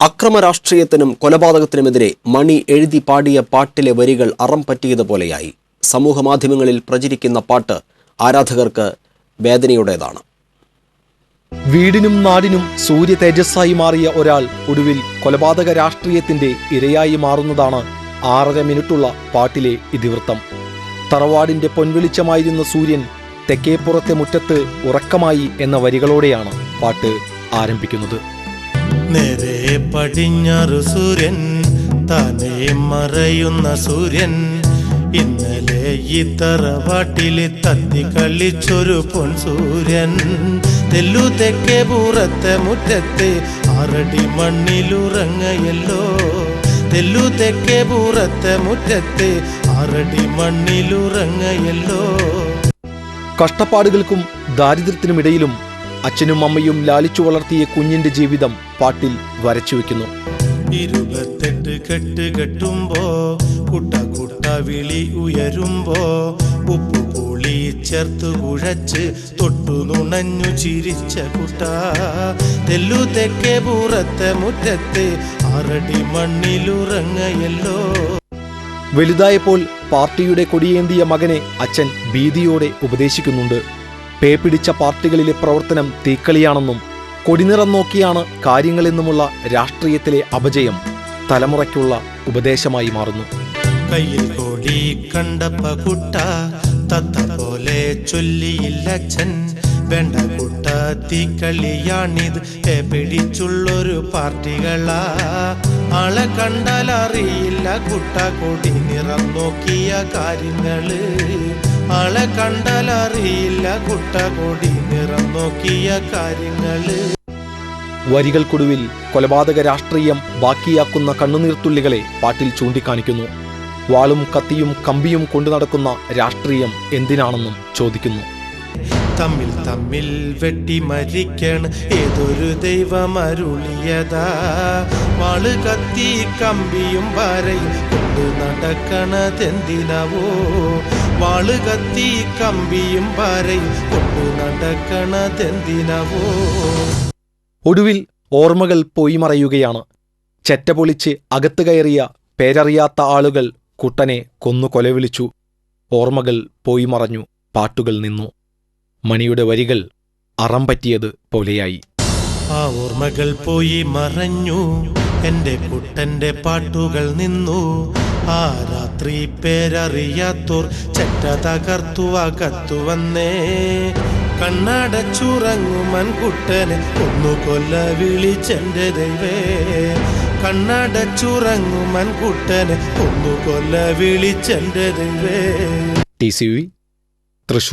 അക്രമ രാഷ്ട്രീയത്തിനും കൊലപാതകത്തിനുമെതിരെ മണി എഴുതി പാടിയ പാട്ടിലെ വരികൾ അറം പറ്റിയതുപോലെയായി സമൂഹമാധ്യമങ്ങളിൽ പ്രചരിക്കുന്ന പാട്ട് ആരാധകർക്ക് വേദനയുടേതാണ്. വീടിനും നാടിനും സൂര്യ തേജസ്സായി മാറിയ ഒരാൾ ഒടുവിൽ കൊലപാതക രാഷ്ട്രീയത്തിന്റെ ഇരയായി മാറുന്നതാണ് ആറര മിനിറ്റുള്ള പാട്ടിലെ ഇതിവൃത്തം. തറവാടിന്റെ പൊൻവെളിച്ചമായിരുന്ന സൂര്യൻ തെക്കേപ്പുറത്തെ മുറ്റത്ത് ഉറക്കമായി എന്ന വരികളോടെയാണ് പാട്ട് ആരംഭിക്കുന്നത്. നേരെ പടിഞ്ഞാറു സൂര്യൻ താനെ മറയുന്ന സൂര്യൻ. ഇന്നലെ ഈ തറവാട്ടിലെ തത്തി കളിച്ചൊരു പൊൻ സൂര്യൻ തെല്ലു തെക്കേ പൂറത്തെ മുറ്റത്ത് ആറടി മണ്ണിലുറങ്ങയല്ലോ. തെല്ലു തെക്കേ പൂറത്തെ മുറ്റത്ത് ആറടി മണ്ണിലുറങ്ങയല്ലോ. കഷ്ടപ്പാടുകൾക്കും ദാരിദ്ര്യത്തിനുമിടയിലും അച്ഛനും അമ്മയും ലാലിച്ചു വളർത്തിയ കുഞ്ഞിന്റെ ജീവിതം പാട്ടിൽ വരച്ചുവെക്കുന്നു ഇരുപത്തെട്ട് കെട്ട് കെട്ടുമ്പോ കുട്ട കുട്ട വിളി ഉയരുമ്പോ ഉപ്പ് പുളി ചേർത്ത് കുഴച്ച് തൊട്ടു നുണഞ്ഞു ചിരിച്ച കുട്ട. തെല്ലു തെക്കേ പൂറത്തെ മുറ്റത്ത് ആറടി മണ്ണിലുറങ്ങയല്ലോ. വലുതായപ്പോൾ പാർട്ടിയുടെ കൊടിയേന്തിയ മകനെ അച്ഛൻ ഭീതിയോടെ ഉപദേശിക്കുന്നുണ്ട്. പേ പിടിച്ച പാർട്ടികളിലെ പ്രവർത്തനം തീക്കളിയാണെന്നും കൊടിനിറം നോക്കിയാണ് കാര്യങ്ങളെന്നുമുള്ള രാഷ്ട്രീയത്തിലെ അപജയം തലമുറയ്ക്കുള്ള ഉപദേശമായി മാറുന്നു. കയ്യിൽ കൊടി കണ്ടപ്പ വേണ്ട കുട്ട തീക്കളിയാണിത്. പിടിച്ചുള്ളൊരു പാർട്ടികളാ. ആളെ കണ്ടാൽ അറിയില്ല കുട്ട. കൊടി നിറം നോക്കിയ കാര്യങ്ങൾ. ആളെ കണ്ടാലറിയില്ല കുട്ട കൊടി നിറം നോക്കിയ കാര്യങ്ങൾ. വരികൾക്കൊടുവിൽ കൊലപാതക രാഷ്ട്രീയം ബാക്കിയാക്കുന്ന കണ്ണുനീർത്തുള്ളികളെ പാട്ടിൽ ചൂണ്ടിക്കാണിക്കുന്നു. വാളും കത്തിയും കമ്പിയും കൊണ്ടു നടക്കുന്ന രാഷ്ട്രീയം എന്തിനാണെന്നും ചോദിക്കുന്നു. തമ്മിൽ തമ്മിൽ വെട്ടി മരിക്കണം ഏതൊരു ദൈവം അരുളിയതാ. വാൾ കത്തി കമ്പിയും വരയും കൊണ്ടു നടക്കണതെന്തിനവോ. വാൾ കത്തി കമ്പിയും വരയും കൊണ്ടു നടക്കണതെന്തിനവോ? ഒടുവിൽ ഓർമ്മകൾ പോയി മറയുകയാണ്. ചെറ്റ പൊളിച്ച് അകത്ത് കയറിയ പേരറിയാത്ത ആളുകൾ കുട്ടനെ കൊന്നു കൊലവിളിച്ചു. ഓർമ്മകൾ പോയി മറഞ്ഞു പാട്ടുകൾ നിന്നു. മണിയുടെ വരികൾ അറം പറ്റിയത് പോലെയായി. ആ ഓർമ്മകൾ പോയി മറഞ്ഞു. എന്റെ കുട്ടന്റെ പാട്ടുകൾ നിന്നു. ആ രാത്രി പേരറിയാത്തോർ ചെറ്റ തകർത്തു അകത്തു വന്നേ. കണ്ണടച്ചുറങ്ങുമൻ കുട്ടനെ ഒന്നു കൊല്ല വിളിച്ചെന്റെ ദൈവേ. കണ്ണടച്ചുറങ്ങുമൻ കുട്ടനെ ഒന്നു കൊല്ല വിളിച്ചെന്റെ ദൈവേ. T C V Thrissur.